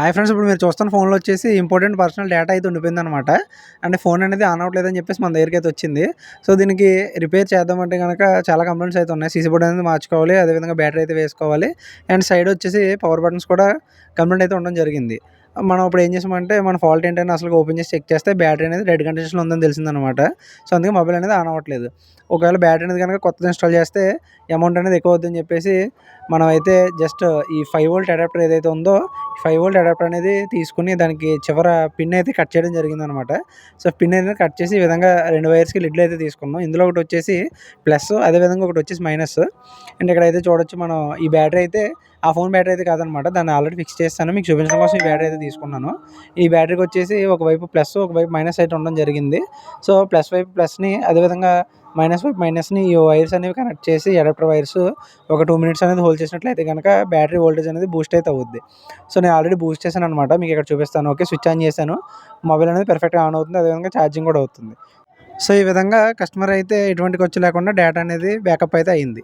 Hi friends ఇప్పుడు మీరు చూస్తున్న ఫోన్లో వచ్చేసి ఇంపార్టెంట్ పర్సనల్ డేటా అయితే ఉండిపోయింది అనమాట అంటే ఫోన్ అనేది ఆన్ అవ్వట్లేదని చెప్పేసి మన దగ్గరికి అయితే వచ్చింది. సో దీనికి రిపేర్ చేద్దామంటే కనుక చాలా కంప్లైంట్స్ అయితే ఉన్నాయి. సీసీ బోర్డ్ అనేది మార్చుకోవాలి అదేవిధంగా బ్యాటరీ అయితే వేసుకోవాలి. అండ్ సైడ్ వచ్చేసి పవర్ బటన్స్ కూడా కంప్లైంట్ అయితే ఉండడం జరిగింది. మనం ఇప్పుడు ఏం చేసామంటే మన ఫాల్ట్ ఏంటని అసలు ఓపెన్ చేసి చెక్ చేస్తే బ్యాటరీ అనేది రెడ్ కండిషన్లో ఉందని తెలిసిందనమాట సో అందుకే మొబైల్ అనేది ఆన్ అవ్వట్లేదు. ఒకవేళ బ్యాటరీ అనేది కనుక కొత్తది ఇన్స్టాల్ చేస్తే అమౌంట్ అనేది ఎక్కువ అవుతుందని చెప్పేసి మనం అయితే జస్ట్ ఈ ఫైవ్ వోల్ట్ అడాప్టర్ ఏదైతే ఉందో ఫైవ్ వోల్ట్ అడాప్టర్ అనేది తీసుకుని దానికి చివర పిన్ అయితే కట్ చేయడం జరిగిందనమాట. సో పిన్ అనేది కట్ చేసి ఈ విధంగా రెండు వైర్స్కి లిడ్లు అయితే తీసుకున్నాం. ఇందులో ఒకటి వచ్చేసి ప్లస్ అదేవిధంగా ఒకటి వచ్చేసి మైనస్. అండ్ ఇక్కడ అయితే చూడొచ్చు మనం ఈ బ్యాటరీ అయితే ఆ ఫోన్ బ్యాటరీ అయితే కాదనమాట. దాన్ని ఆల్రెడీ ఫిక్స్ చేస్తాను. మీకు చూపించడం కోసం ఈ బ్యాటరీ అయితే తీసుకున్నాను. ఈ బ్యాటరీకి వచ్చేసి ఒకవైపు ప్లస్ ఒకవైపు మైనస్ అయితే ఉండడం జరిగింది. సో ప్లస్ వైపు ప్లస్ని అదేవిధంగా మైనస్ వైపు మైనస్ని ఈ వైర్స్ అనేవి కనెక్ట్ చేసి అడాప్టర్ వైర్స్ ఒక టూ మినిట్స్ అనేది హోల్డ్ చేసినట్లయితే కనుక బ్యాటరీ వోల్టేజ్ అనేది బూస్ట్ అయితే అవుద్ది. సో నేను ఆల్రెడీ బూస్ట్ చేశాను అనమాట మీకు ఇక్కడ చూపిస్తాను. ఓకే స్విచ్ ఆన్ చేశాను. మొబైల్ అనేది పర్ఫెక్ట్గా ఆన్ అవుతుంది. అదేవిధంగా ఛార్జింగ్ కూడా అవుతుంది. సో ఈ విధంగా కస్టమర్ అయితే ఎటువంటి ఖర్చు లేకుండా డేటా అనేది బ్యాకప్ అయితే అయింది.